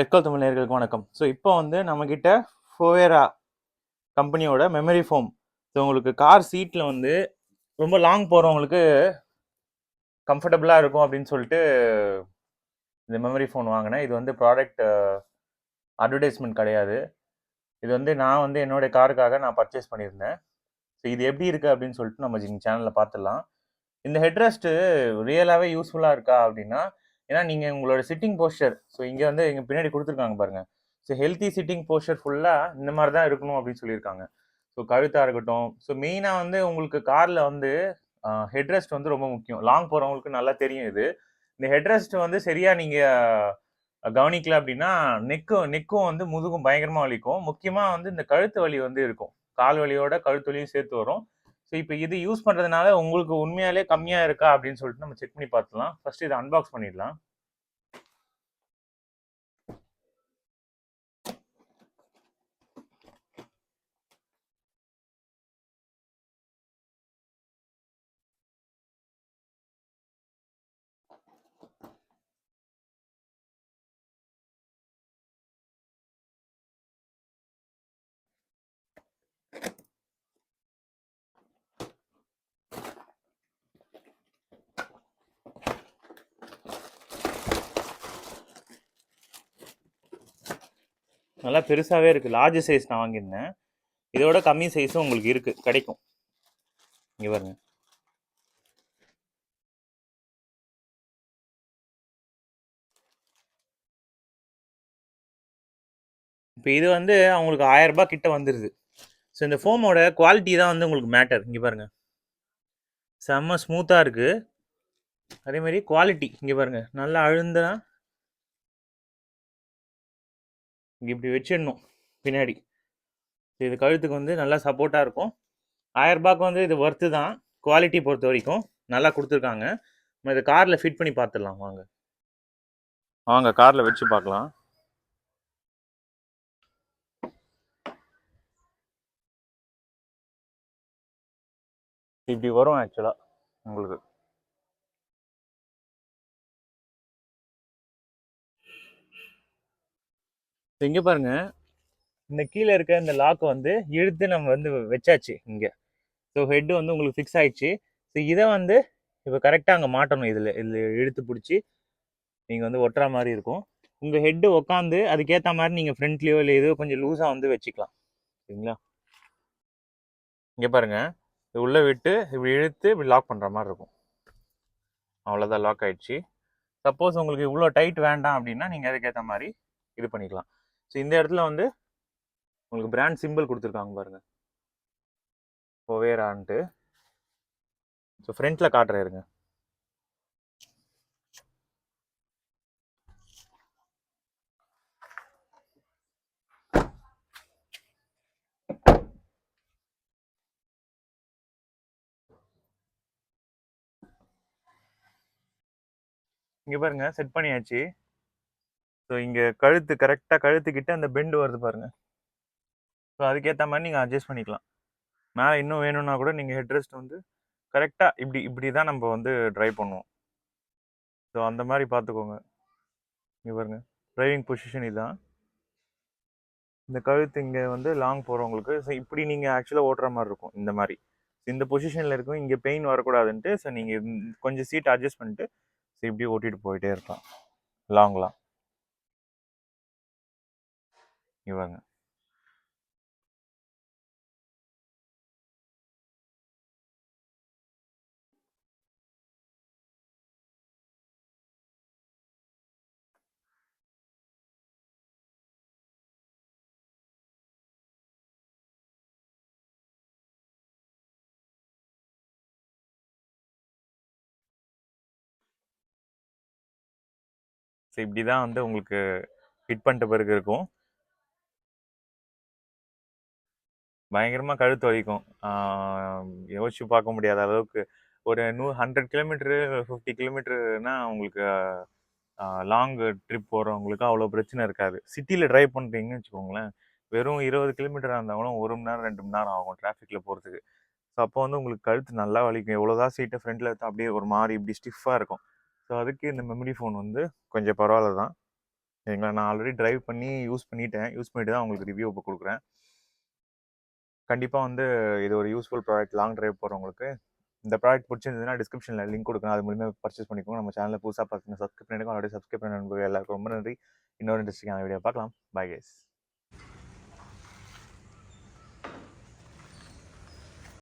டெக்கல் தமிழ் வணக்கம். ஸோ இப்போ வந்து நம்மக்கிட்ட ஃபோவேரா கம்பெனியோட மெமரி ஃபோம் ஸோ உங்களுக்கு கார் சீட்டில் வந்து ரொம்ப லாங் போகிறவங்களுக்கு கம்ஃபர்டபுளாக இருக்கும் அப்படின்னு சொல்லிட்டு இந்த மெமரி ஃபோன் வாங்கினேன். இது வந்து ப்ராடக்ட் அட்வர்டைஸ்மெண்ட் கிடையாது. இது வந்து நான் வந்து என்னுடைய காருக்காக நான் பர்ச்சேஸ் பண்ணியிருந்தேன். ஸோ இது எப்படி இருக்குது அப்படின்னு சொல்லிட்டு நம்ம சேனலில் பார்த்துடலாம். இந்த ஹெட்ரெஸ்ட்டு ரியலாகவே யூஸ்ஃபுல்லாக இருக்கா அப்படின்னா ஏன்னா நீங்கள் உங்களோட சிட்டிங் போஸ்டர் ஸோ இங்கே வந்து எங்கள் பின்னாடி கொடுத்துருக்காங்க பாருங்கள் ஸோ ஹெல்த்தி சிட்டிங் போஸ்டர் ஃபுல்லாக இந்த மாதிரி தான் இருக்கணும் அப்படின்னு சொல்லியிருக்காங்க. ஸோ கழுத்தாக இருக்கட்டும். ஸோ மெயினாக வந்து உங்களுக்கு காரில் வந்து ஹெட்ரெஸ்ட் வந்து ரொம்ப முக்கியம். லாங் போகிறவங்களுக்கு நல்லா தெரியும் இது. இந்த ஹெட்ரெஸ்ட் வந்து சரியாக நீங்கள் கவனிக்கல அப்படின்னா நெக்கு நெக்கும் வந்து முதுகும் பயங்கரமாக வலிக்கும். முக்கியமாக வந்து இந்த கழுத்து வலி வந்து இருக்கும். கால் வலியோட கழுத்து வலியும் சேர்த்து வரும். ஸோ இப்போ இது யூஸ் பண்ணுறதுனால உங்களுக்கு உண்மையாலே கம்மியாக இருக்கா அப்படின்னு சொல்லிட்டு நம்ம செக் பண்ணி பார்த்துலாம் ஃபர்ஸ்ட் இதை அன்பாக்ஸ் பண்ணிடலாம். நல்லா பெருசாகவே இருக்குது லார்ஜ் சைஸ் நான் வாங்கியிருந்தேன். இதோட கம்மி சைஸும் உங்களுக்கு இருக்குது கிடைக்கும். இங்கே பாருங்க. இப்போ இது வந்து அவங்களுக்கு ஆயரரூபா கிட்ட வந்துடுது ஸோ இந்த ஃபோமோட குவாலிட்டி தான் வந்து உங்களுக்கு மேட்டர் இங்கே பாருங்க. செம்ம ஸ்மூத்தாக இருக்குது அதே மாதிரி குவாலிட்டி இங்கே பாருங்கள் நல்லா அழுந்தனா இங்கே இப்படி வச்சிடணும் பின்னாடி. இது கழுத்துக்கு வந்து நல்லா சப்போர்ட்டாக இருக்கும். ஆயிரம் ரூபாய்க்கு வந்து இது ஒர்த்து தான். குவாலிட்டி பொறுத்த வரைக்கும் நல்லா கொடுத்துருக்காங்க. நம்ம இதை காரில் ஃபிட் பண்ணி பார்த்துடலாம். வாங்க. வாங்க காரில் வச்சு பார்க்கலாம். இப்படி வரும் ஆக்சுவலாக உங்களுக்கு. இங்கே பாருங்க. இந்த கீழே இருக்க இந்த லாக்கை வந்து இழுத்து நம்ம வந்து வச்சாச்சு இங்கே. ஸோ ஹெட்டு வந்து உங்களுக்கு ஃபிக்ஸ் ஆயிடுச்சு. ஸோ இதை வந்து இப்போ கரெக்டாக அங்கே மாட்டணும் இதில் இதில் இழுத்து பிடிச்சி. நீங்கள் வந்து ஒட்டுற மாதிரி இருக்கும். உங்கள் ஹெட்டு உக்காந்து அதுக்கேற்ற மாதிரி நீங்கள் ஃப்ரண்ட்லேயோ இல்லை ஏதோ கொஞ்சம் லூஸாக வந்து வச்சுக்கலாம். சரிங்களா? இங்கே பாருங்கள் இது உள்ளே விட்டு இப்படி இழுத்து இப்படி லாக் பண்ணுற மாதிரி இருக்கும். அவ்வளோதான் லாக் ஆயிடுச்சு. சப்போஸ் உங்களுக்கு இவ்வளோ டைட் வேண்டாம் அப்படின்னா நீங்கள் அதுக்கேற்ற மாதிரி இது பண்ணிக்கலாம். ஸோ இந்த இடத்துல வந்து உங்களுக்கு பிராண்ட் சிம்பிள் கொடுத்துருக்காங்க பாருங்க. ஒவேரான்ட்டு ஸோ ஃப்ரண்ட்டில் காட்டுறேன் இருங்க. இங்கே பாருங்க செட் பண்ணியாச்சு. ஸோ இங்கே கழுத்து கரெக்டாக கழுத்துக்கிட்ட அந்த பெண்டு வருது பாருங்கள் ஸோ அதுக்கேற்ற மாதிரி நீங்கள் அட்ஜஸ்ட் பண்ணிக்கலாம். மேலே இன்னும் வேணும்னா கூட நீங்கள் ஹெட்ரெஸ்ட் வந்து கரெக்டாக இப்படி இப்படி தான் நம்ம வந்து ட்ரைவ் பண்ணுவோம். ஸோ அந்த மாதிரி பார்த்துக்கோங்க. இங்கே பாருங்க. ட்ரைவிங் பொசிஷன் இதுதான் இந்த கழுத்து இங்கே வந்து லாங் போகிறவங்களுக்கு ஸோ இப்படி நீங்கள் ஆக்சுவலாக ஓட்டுற மாதிரி இருக்கும் இந்த மாதிரி. இந்த பொசிஷனில் இருக்கும் இங்கே பெயின் வரக்கூடாதுன்ட்டு ஸோ நீங்கள் கொஞ்சம் சீட் அட்ஜஸ்ட் பண்ணிட்டு ஸோ இப்படி ஓட்டிகிட்டு போயிட்டே இருக்கலாம். லாங்லாம் இவங்க. ஸோ இப்படி தான் வந்து உங்களுக்கு ஃபிட் பண்ணிட்ட பிறகு இருக்கும். பயங்கரமாக கழுத்து வலிக்கும். யோசிச்சு பார்க்க முடியாத அளவுக்கு. ஒரு நூ ஹண்ட்ரட் கிலோமீட்டரு ஃபிஃப்டி கிலோமீட்டருனா உங்களுக்கு லாங் ட்ரிப் போகிறவங்களுக்கு அவ்வளோ பிரச்சனை இருக்காது. சிட்டியில் ட்ரைவ் பண்ணுறீங்கன்னு வச்சுக்கோங்களேன் வெறும் இருபது கிலோமீட்டர் இருந்தாலும் ஒரு மணி நேரம் ரெண்டு மணி நேரம் ஆகும் டிராஃபிக்கில் போகிறதுக்கு ஸோ அப்போ வந்து உங்களுக்கு கழுத்து நல்லா வலிக்கும். எவ்வளோதான் சீட்டை ஃப்ரண்ட்டில் எடுத்து அப்படியே ஒரு மாதிரி இப்படி ஸ்டிஃபாக இருக்கும். ஸோ அதுக்கு இந்த மெமரி ஃபோன் வந்து கொஞ்சம் பரவாயில்ல தான். சரிங்களா நான் ஆல்ரெடி ட்ரைவ் பண்ணி யூஸ் பண்ணிட்டேன். யூஸ் பண்ணிட்டு தான் உங்களுக்கு ரிவ்யூ இப்போ கொடுக்குறேன். கண்டிப்பாக வந்து இது ஒரு யூஸ்ஃபுல் ப்ராடக்ட் லாங் டிரைவ் போகிறவங்களுக்கு இந்த ப்ராடக்ட் பிடிச்சிருந்ததுன்னா டிஸ்கிரிப்ஷனில் லிங்க் கொடுக்கணும். அது மூலியமாக பர்ச்சேஸ் பண்ணிக்கோங்க. நம்ம சேனலில் புதுசாக பார்த்துங்க சப்ஸ்கிரைப் பண்ணிக்கோங்க. ஆல்ரெடி சப்ஸ்கிரைப் பண்ண எல்லாருக்கும் ரொம்ப நன்றி. இன்னொரு இன்ட்ரெஸ்டிங்கான வீடியோ பார்க்கலாம். By case